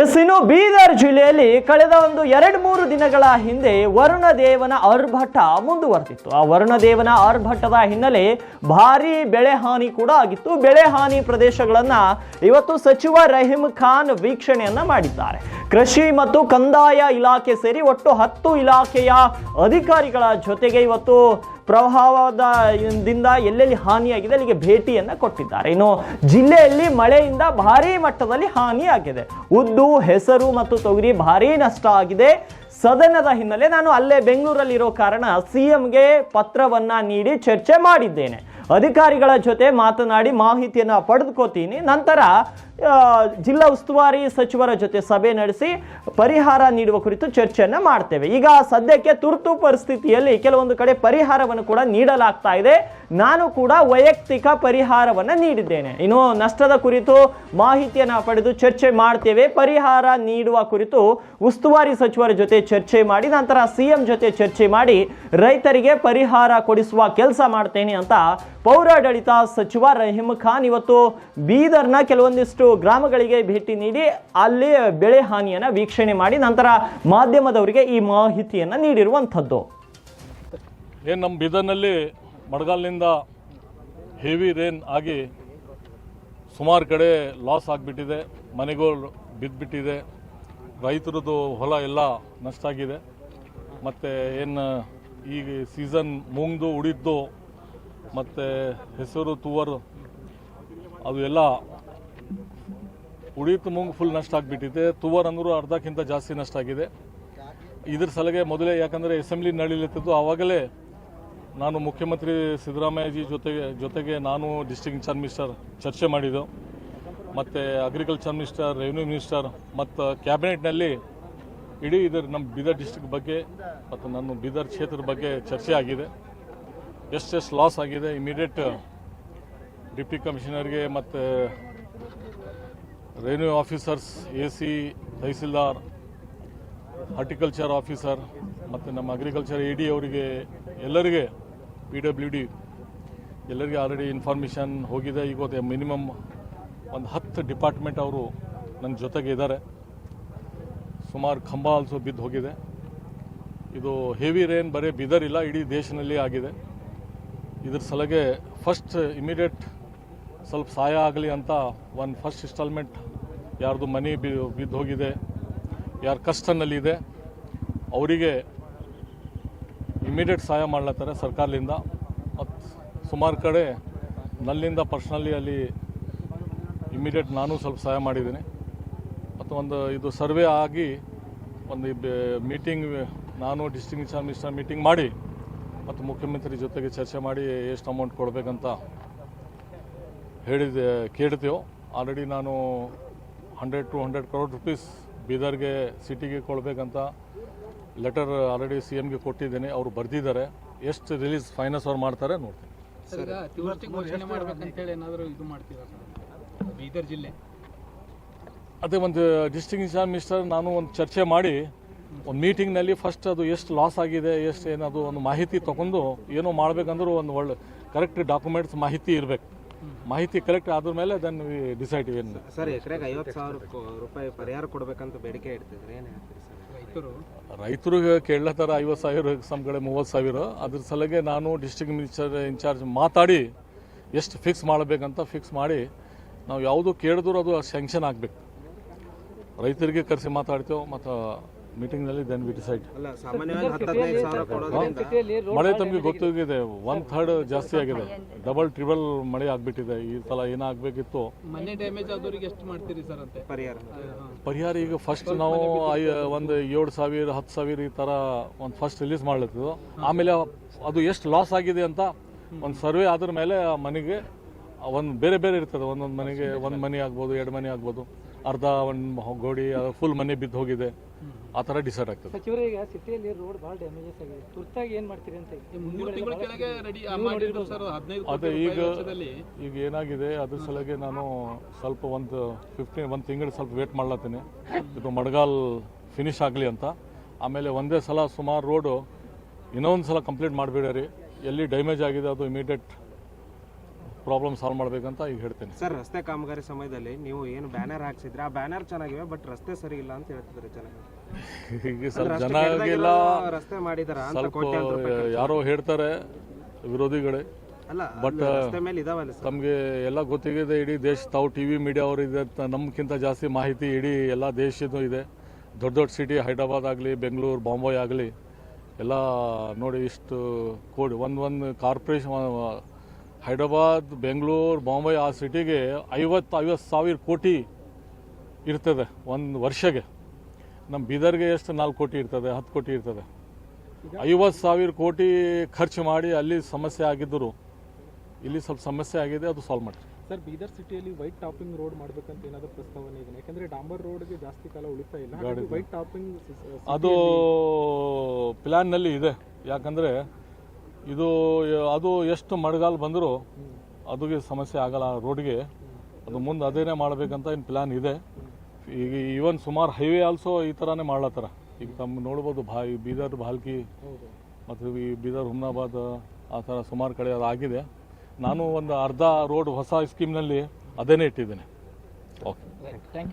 S Bidar ಜಿಲ್ಲೆಯಲ್ಲಿ ಕಳೆದ ಒಂದು ಎರಡು ಮೂರು ದಿನಗಳ ಹಿಂದೆ ವರುಣ ದೇವನ ಆರ್ಭಟ ಮುಂದುವರೆದಿತ್ತು. ಆ ವರುಣ ದೇವನ ಆರ್ಭಟದ ಹಿನ್ನೆಲೆ ಭಾರಿ ಬೆಳೆ ಹಾನಿ ಕೂಡ ಆಗಿತ್ತು. ಬೆಳೆ ಹಾನಿ ಪ್ರದೇಶಗಳನ್ನು ಇವತ್ತು ಸಚಿವ ರಹೀಂ ಖಾನ್ ವೀಕ್ಷಣೆಯನ್ನ ಮಾಡಿದ್ದಾರೆ. ಕೃಷಿ ಮತ್ತು ಕಂದಾಯ ಇಲಾಖೆ ಸೇರಿ ಒಟ್ಟು ಹತ್ತು ಇಲಾಖೆಯ ಅಧಿಕಾರಿಗಳ ಜೊತೆಗೆ ಇವತ್ತು ಪ್ರವಾಹದ ದಿಂದ ಎಲ್ಲೆಲ್ಲಿ ಹಾನಿಯಾಗಿದೆ, ಅಲ್ಲಿಗೆ ಭೇಟಿಯನ್ನು ಕೊಟ್ಟಿದ್ದಾರೆ. ಇನ್ನು ಜಿಲ್ಲೆಯಲ್ಲಿ ಮಳೆಯಿಂದ ಭಾರಿ ಮಟ್ಟದಲ್ಲಿ ಹಾನಿಯಾಗಿದೆ. ಉದ್ದು, ಹೆಸರು ಮತ್ತು ತೊಗರಿ ಭಾರಿ ನಷ್ಟ ಆಗಿದೆ. ಸದನದ ಹಿನ್ನೆಲೆ ನಾನು ಅಲ್ಲೇ ಬೆಂಗಳೂರಲ್ಲಿರೋ ಕಾರಣ ಸಿ ಎಂಗೆ ಪತ್ರವನ್ನು ನೀಡಿ ಚರ್ಚೆ ಮಾಡಿದ್ದೇನೆ. ಅಧಿಕಾರಿಗಳ ಜೊತೆ ಮಾತನಾಡಿ ಮಾಹಿತಿಯನ್ನು ಪಡೆದುಕೋತೀನಿ. ನಂತರ ಜಿಲ್ಲಾ ಉಸ್ತುವಾರಿ ಸಚಿವರ ಜೊತೆ ಸಭೆ ನಡೆಸಿ ಪರಿಹಾರ ನೀಡುವ ಕುರಿತು ಚರ್ಚೆಯನ್ನು ಮಾಡ್ತೇವೆ. ಈಗ ಸದ್ಯಕ್ಕೆ ತುರ್ತು ಪರಿಸ್ಥಿತಿಯಲ್ಲಿ ಕೆಲವೊಂದು ಕಡೆ ಪರಿಹಾರವನ್ನು ಕೂಡ ನೀಡಲಾಗ್ತಾ ಇದೆ. ನಾನು ಕೂಡ ವೈಯಕ್ತಿಕ ಪರಿಹಾರವನ್ನ ನೀಡಿದ್ದೇನೆ. ಇನ್ನು ನಷ್ಟದ ಕುರಿತು ಮಾಹಿತಿಯನ್ನ ಪಡೆದು ಚರ್ಚೆ ಮಾಡ್ತೇವೆ. ಪರಿಹಾರ ನೀಡುವ ಕುರಿತು ಉಸ್ತುವಾರಿ ಸಚಿವರ ಜೊತೆ ಚರ್ಚೆ ಮಾಡಿ, ನಂತರ ಸಿಎಂ ಜೊತೆ ಚರ್ಚೆ ಮಾಡಿ ರೈತರಿಗೆ ಪರಿಹಾರ ಕೊಡಿಸುವ ಕೆಲಸ ಮಾಡ್ತೇನೆ ಅಂತ ಪೌರಾಡಳಿತ ಸಚಿವ ರಹೀಂ ಖಾನ್ ಇವತ್ತು ಬೀದರ್ನ ಕೆಲವೊಂದಿಷ್ಟು ಗ್ರಾಮಗಳಿಗೆ ಭೇಟಿ ನೀಡಿ ಅಲ್ಲಿ ಬೆಳೆ ಹಾನಿಯನ್ನು ವೀಕ್ಷಣೆ ಮಾಡಿ ನಂತರ ಮಾಧ್ಯಮದವರಿಗೆ ಈ ಮಾಹಿತಿಯನ್ನು ನೀಡಿರುವಂಥದ್ದು. ಏನು ನಮ್ಮ ಬೀದರ್ನಲ್ಲಿ ಮಳೆಗಾಲದಿಂದ ಹೆವಿ ರೇನ್ ಆಗಿ ಸುಮಾರು ಕಡೆ ಲಾಸ್ ಆಗಿಬಿಟ್ಟಿದೆ, ಮನೆಗಳು ಬಿದ್ದುಬಿಟ್ಟಿದೆ ರೈತರದ್ದು ಹೊಲ ಎಲ್ಲ ನಷ್ಟ ಆಗಿದೆ ಮತ್ತು ಏನು ಈಗ ಸೀಸನ್ ಮುಂಗ್ದು, ಉಳಿದ್ದು ಮತ್ತು ಹೆಸರು, ತುವರು ಅದು ಎಲ್ಲ ಉಳಿತು ಮುಂಗ್ ಫುಲ್ ನಷ್ಟ ಆಗಿಬಿಟ್ಟಿದೆ. ತುವರ್ ಅಂದರೂ ಅರ್ಧಕ್ಕಿಂತ ಜಾಸ್ತಿ ನಷ್ಟ ಆಗಿದೆ. ಇದ್ರ ಸಲಗೆ ಮೊದಲೇ ಯಾಕಂದರೆ ಅಸೆಂಬ್ಲಿ ನಡೀಲಿತ್ತಿದ್ದು ಆವಾಗಲೇ ನಾನು ಮುಖ್ಯಮಂತ್ರಿ ಸಿದ್ದರಾಮಯ್ಯಜಿ ಜೊತೆಗೆ ಜೊತೆಗೆ ನಾನು ಡಿಸ್ಟಿಕ್ ಇನ್ಚಾರ್ಜ್ ಮಿನಿಸ್ಟರ್ ಚರ್ಚೆ ಮಾಡಿದ್ದು. ಮತ್ತು ಅಗ್ರಿಕಲ್ಚರ್ ಮಿನಿಸ್ಟರ್ ರೆವಿನ್ಯೂ ಮಿನಿಸ್ಟರ್ ಮತ್ತು ಕ್ಯಾಬಿನೆಟ್ನಲ್ಲಿ ಇಡೀ ಇದರ ನಮ್ಮ ಬೀದರ್ ಡಿಸ್ಟಿಕ್ ಬಗ್ಗೆ, ಮತ್ತು ನನ್ನ ಬೀದರ್ ಕ್ಷೇತ್ರದ ಬಗ್ಗೆ ಚರ್ಚೆ ಆಗಿದೆ. ಎಷ್ಟೆಷ್ಟು ಲಾಸ್ ಆಗಿದೆ ಇಮಿಡಿಯೇಟ್ ಡಿಪ್ಟಿ ಕಮಿಷನರ್ಗೆ ಮತ್ತು revenue officers A C tahsildar horticulture officer ಮತ್ತು ನಮ್ಮ ಅಗ್ರಿಕಲ್ಚರ್ ಎ ಡಿ ಅವರಿಗೆ ಎಲ್ಲರಿಗೆ ಪಿ ಡಬ್ಲ್ಯೂ ಡಿ ಎಲ್ಲರಿಗೆ ಆಲ್ರೆಡಿ ಇನ್ಫಾರ್ಮೇಷನ್ ಹೋಗಿದೆ. ಈಗ ಮಿನಿಮಮ್ ಒಂದು ಹತ್ತು ಡಿಪಾರ್ಟ್ಮೆಂಟ್ ಅವರು ನನ್ನ ಜೊತೆಗೆ ಇದ್ದಾರೆ ಸುಮಾರು ಕಂಬ ಆಲ್ಸೋ ಬಿದ್ದು ಹೋಗಿದೆ. ಇದು ಹೆವಿ ರೇನ್ ಬರೀ ಬಿದರಿಲ್ಲ, ಇಡೀ ದೇಶದಲ್ಲಿ ಆಗಿದೆ. ಇದ್ರ ಸಲಗೆ ಫಸ್ಟ್ ಇಮಿಡಿಯೇಟ್ ಸ್ವಲ್ಪ ಸಹಾಯ ಆಗಲಿ ಅಂತ ಒಂದು ಫಸ್ಟ್ ಇನ್ಸ್ಟಾಲ್ಮೆಂಟ್ ಯಾರ್ದು ಮನೆ ಬಿ, ಬಿದ್ದು ಹೋಗಿದೆ, ಯಾರು ಕಷ್ಟನಲ್ಲಿದೆ, ಅವರಿಗೆ ಇಮಿಡಿಯೇಟ್ ಸಹಾಯ ಮಾಡ್ಲತ್ತಾರೆ ಸರ್ಕಾರದಿಂದ. ಮತ್ತು ಸುಮಾರು ಕಡೆ ನಲ್ಲಿಂದ ಪರ್ಸ್ನಲಿ ಅಲ್ಲಿ ಇಮಿಡಿಯೇಟ್ ನಾನು ಸ್ವಲ್ಪ ಸಹಾಯ ಮಾಡಿದ್ದೀನಿ. ಮತ್ತು ಒಂದು ಇದು ಸರ್ವೆ ಆಗಿ ಒಂದು ಮೀಟಿಂಗ್ ನಾನು ಇನ್ಚಾರ್ಜ್ ಮಿನಿಸ್ಟರ್ ಮೀಟಿಂಗ್ ಮಾಡಿ ಮತ್ತು ಮುಖ್ಯಮಂತ್ರಿ ಜೊತೆಗೆ ಚರ್ಚೆ ಮಾಡಿ ಎಷ್ಟು ಅಮೌಂಟ್ ಕೊಡಬೇಕಂತ ಹೇಳಿದೆ ಕೇಳ್ತೇವೆ. ಆಲ್ರೆಡಿ ನಾನು hundred two hundred crore rupees ಬೀದರ್ಗೆ ಸಿಟಿಗೆ ಕೊಡಬೇಕಂತ ಲೆಟರ್ ಆಲ್ರೆಡಿ ಸಿ ಎಮ್ಗೆ ಕೊಟ್ಟಿದ್ದೇನೆ. ಅವರು ಬರೆದಿದ್ದಾರೆ. ಎಷ್ಟು ರಿಲೀಸ್ ಫೈನಾನ್ಸ್ ಅವ್ರು ಮಾಡ್ತಾರೆ ನೋಡ್ತೀನಿ. ಸರ್ ಈಗ ಅತಿವೃಷ್ಟಿ ಘೋಷಣೆ ಮಾಡ್ಬೇಕಂತೇಳಿ ಏನಾದರೂ ಇದು ಮಾಡ್ತೀರಾ ಸರ್? ಬೀದರ್ ಜಿಲ್ಲೆ. ಅದೇ ಒಂದು ಡಿಸ್ಟ್ರಿಕ್ಟ್ ಇನ್ಚಾರ್ಜ್ ಮಿನಿಸ್ಟರ್ ನಾನು ಒಂದು ಚರ್ಚೆ ಮಾಡಿ ಒಂದು ಮೀಟಿಂಗ್ನಲ್ಲಿ ಫಸ್ಟ್ ಅದು ಎಷ್ಟು ಲಾಸ್ ಆಗಿದೆ ಎಷ್ಟು ಏನದು ಒಂದು ಮಾಹಿತಿ ತೊಗೊಂಡು ಏನೋ ಮಾಡ್ಬೇಕಂದ್ರೂ ಒಂದು ಒಳ್ಳೆ ಕರೆಕ್ಟ್ ಡಾಕ್ಯುಮೆಂಟ್ಸ್ ಮಾಹಿತಿ ಇರಬೇಕು. ಮಾಹಿತಿ ಕರೆಕ್ಟ್ ಆದ್ರ ಮೇಲೆ ದೆನ್ ವಿ ಡಿಸೈಡ್ ಏನು. ಸರ್ ಎಕರೆಗೆ ಐವತ್ತು ಸಾವಿರ ರೂಪಾಯಿ ಪರಿಹಾರ ಕೊಡಬೇಕಂತ ಬೇಡಿಕೆ ಇಡ್ತಿದ್ರೆ ಏನು ಹೇಳ್ತೀರಿ ಸರ್? ರೈತರು? ರೈತರಿಗೆ ಕೇಳತ್ತಾರ ಐವತ್ತು ಸಾವಿರ ಸಮ್ ಕಡೆ ಮೂವತ್ತು ಸಾವಿರ. ಅದ್ರ ಸಲಗೆ ನಾನು ಡಿಸ್ಟ್ರಿಕ್ಟ್ ಮಿನಿಸ್ಟರ್ ಇನ್ಚಾರ್ಜ್ ಮಾತಾಡಿ ಎಷ್ಟು ಫಿಕ್ಸ್ ಮಾಡಬೇಕಂತ ಫಿಕ್ಸ್ ಮಾಡಿ ನಾವು ಯಾವುದು ಕೇಳಿದ್ರು ಅದು ಸ್ಯಾಂಕ್ಷನ್ ಆಗಬೇಕು. ರೈತರಿಗೆ ಕರೆಸಿ ಮಾತಾಡ್ತೇವೆ ಮತ್ತು ಮೀಟಿಂಗ್ನಲ್ಲಿ ದೆನ್ ವಿ ಡಿಸೈಡ್ ಮಳೆ ತಮಗೆ ಗೊತ್ತಾಗಿದೆ ಒನ್ ಥರ್ಡ್ ಜಾಸ್ತಿ ಆಗಿದೆ. ಡಬಲ್ ಟ್ರಿಬಲ್ ಮಳೆ ಆಗ್ಬಿಟ್ಟಿದೆ ಈ ಸಲ ಏನಾಗಬೇಕಿತ್ತು? ಮನೆ ಡ್ಯಾಮೇಜ್ ಆದವ್ರಿಗೆ ಎಷ್ಟು ಮಾಡ್ತೀರಿ ಸರ್ ಅಂತೆ? ಪರಿಹಾರ. ಪರಿಹಾರ ಈಗ ಫಸ್ಟ್ ನಾವು ಒಂದು ಏಳು ಸಾವಿರ ಹತ್ತು ಸಾವಿರ ಈ ಥರ ಒಂದು ಫಸ್ಟ್ ರಿಲೀಸ್ ಮಾಡ್ಲತ್ತಿದ್ದು. ಆಮೇಲೆ ಅದು ಎಷ್ಟು ಲಾಸ್ ಆಗಿದೆ ಅಂತ ಒಂದು ಸರ್ವೆ ಆದ್ರ ಮೇಲೆ ಆ ಮನೆಗೆ ಒಂದು ಬೇರೆ ಬೇರೆ ಇರ್ತದೆ ಒಂದೊಂದು ಮನೆಗೆ ಒಂದು ಮನೆ ಆಗ್ಬೋದು ಎರಡು ಮನೆ ಆಗ್ಬೋದು ಅರ್ಧ ಒಂದು ಗೋಡಿ ಫುಲ್ ಮನೆ ಬಿದ್ದು ಹೋಗಿದೆ. ಆ ಥರ ಡಿಸೈಡ್ ಆಗ್ತದೆ. ಸಚಿವರೇ ಈಗ ಸಿಟಿಯಲ್ಲಿ ರೋಡ್ ಭಾಳ ಡ್ಯಾಮೇಜಸ್ ಆಗಿದೆ. ತುರ್ತಾಗಿ ಏನ್ ಮಾಡ್ತೀರಿ ಅಂತ ಈ ಮೂರು ತಿಂಗಳ ಕೆಳಗೆ ರೆಡಿ ಮಾಡಿದ್ರು ಸರ್ ಹದಿನೈದು ಅದೇ ಕೋಟಿ ಈಗ ಈಗ ಏನಾಗಿದೆ ಅದ್ರ ಸಲಗೆ ನಾನು ಸ್ವಲ್ಪ ಒಂದು ಫಿಫ್ಟೀನ್ ಒಂದು ತಿಂಗಳು ಸ್ವಲ್ಪ ವೇಟ್ ಮಾಡ್ಲತ್ತೀನಿ. ಇದು ಮಡ್ಗಾಲ್ ಫಿನಿಶ್ ಆಗಲಿ ಅಂತ. ಆಮೇಲೆ ಒಂದೇ ಸಲ ಸುಮಾರು ರೋಡು ಇನ್ನೊಂದು ಸಲ ಕಂಪ್ಲೀಟ್ ಮಾಡಿಬಿಡ್ರಿ. ಎಲ್ಲಿ ಡ್ಯಾಮೇಜ್ ಆಗಿದೆ ಅದು ಇಮಿಡಿಯೇಟ್ ಪ್ರಾಬ್ಲಮ್ ಸಾಲ್ವ್ ಮಾಡಬೇಕಂತ ಈಗ ಹೇಳ್ತೇನೆ. ಸರ್ ರಸ್ತೆ ಕಾಮಗಾರಿ ಸಮಯದಲ್ಲಿ ನೀವು ಏನು ಬ್ಯಾನರ್ ಹಾಕ್ಸಿದ್ರೆ? ಆ ಬ್ಯಾನರ್ ಚೆನ್ನಾಗಿವೆ ಬಟ್ ರಸ್ತೆ ಸರಿ ಇಲ್ಲ ಅಂತ ಹೇಳ್ತಿದ್ರೆ ಈಗ ಸ್ವಲ್ಪ ರಸ್ತೆ ಜನ ರಸ್ತೆ ಮಾಡಿದಾರ ಸ್ವಲ್ಪ. ಯಾರೋ ಹೇಳ್ತಾರೆ ವಿರೋಧಿಗಳೇ. ಅಲ್ಲ ಬಟ್ ಸರ್ ತಮಗೆ ಎಲ್ಲ ಗೊತ್ತಿದೆ ಇಡೀ ದೇಶ ತಾವು ಟಿ ವಿ ಮೀಡಿಯಾ ಅವರು ಇದೆ ನಮ್ಗಿಂತ ಜಾಸ್ತಿ ಮಾಹಿತಿ ಇಡೀ ಎಲ್ಲ ದೇಶದ್ದು ಇದೆ. ದೊಡ್ಡ ದೊಡ್ಡ ಸಿಟಿ ಹೈದ್ರಾಬಾದ್ ಆಗಲಿ ಬೆಂಗಳೂರು ಬಾಂಬೆ ಆಗಲಿ ಎಲ್ಲ ನೋಡಿ ಇಷ್ಟು ಕೋಡಿ ಒಂದು ಒಂದು ಕಾರ್ಪೊರೇಷನ್ ಹೈದರಾಬಾದ್ ಬೆಂಗಳೂರು ಬಾಂಬೆ ಆ ಸಿಟಿಗೆ ಐವತ್ತು ಐವತ್ತು ಸಾವಿರ ಕೋಟಿ ಇರ್ತದೆ ಒಂದು ವರ್ಷಗೆ. ನಮ್ಮ ಬೀದರ್ಗೆ ಎಷ್ಟು? ನಾಲ್ಕು ಕೋಟಿ ಇರ್ತದೆ ಹತ್ತು ಕೋಟಿ ಇರ್ತದೆ. ಐವತ್ತು ಸಾವಿರ ಕೋಟಿ ಖರ್ಚು ಮಾಡಿ ಅಲ್ಲಿ ಸಮಸ್ಯೆ ಆಗಿದ್ದರು ಇಲ್ಲಿ ಸ್ವಲ್ಪ ಸಮಸ್ಯೆ ಆಗಿದೆ ಅದು ಸಾಲ್ವ್ ಮಾಡಿ ಸರ್ ಬೀದರ್ ಸಿಟಿಯಲ್ಲಿ ವೈಟ್ ಟಾಪಿಂಗ್ ರೋಡ್ ಮಾಡಬೇಕಂತ ಏನಾದರೂ ಪ್ರಸ್ತಾವನೆ ಇದೆ? ಯಾಕಂದ್ರೆ ಡಾಂಬರ್ ರೋಡ್ಗೆ ಜಾಸ್ತಿ ಕಾಲ ಉಳಿತಾ ಇಲ್ಲ. ವೈಟ್ ಟಾಪಿಂಗ್ ಅದು ಪ್ಲ್ಯಾನ್ನಲ್ಲಿ ಇದೆ. ಯಾಕಂದರೆ ಇದು, ಅದು ಎಷ್ಟು ಮಳೆಗಾಲ ಬಂದರೂ ಅದಕ್ಕೆ ಸಮಸ್ಯೆ ಆಗಲ್ಲ ರೋಡ್ಗೆ. ಅದು ಮುಂದೆ ಅದೇನೇ ಮಾಡಬೇಕಂತ ಏನು ಪ್ಲ್ಯಾನ್ ಇದೆ. ಈಗ ಈವನ್ ಸುಮಾರು ಹೈವೇ ಆಲ್ಸೋ ಈ ಥರನೇ ಮಾಡ್ಲತ್ತಾರ. ಈಗ ತಮ್ಮ ನೋಡ್ಬೋದು ಭಾ, ಈ ಬೀದರ್, ಭಾಲ್ಕಿ ಮತ್ತು ಈ ಬೀದರ್, ಹುಮ್ನಾಬಾದ್ ಆ ಥರ ಸುಮಾರು ಕಡೆ ಅದು ಆಗಿದೆ. ನಾನು ಒಂದು ಅರ್ಧ ರೋಡ್ ಹೊಸ ಸ್ಕೀಮ್ನಲ್ಲಿ ಅದೇನೇ ಇಟ್ಟಿದ್ದೇನೆ. ಓಕೆ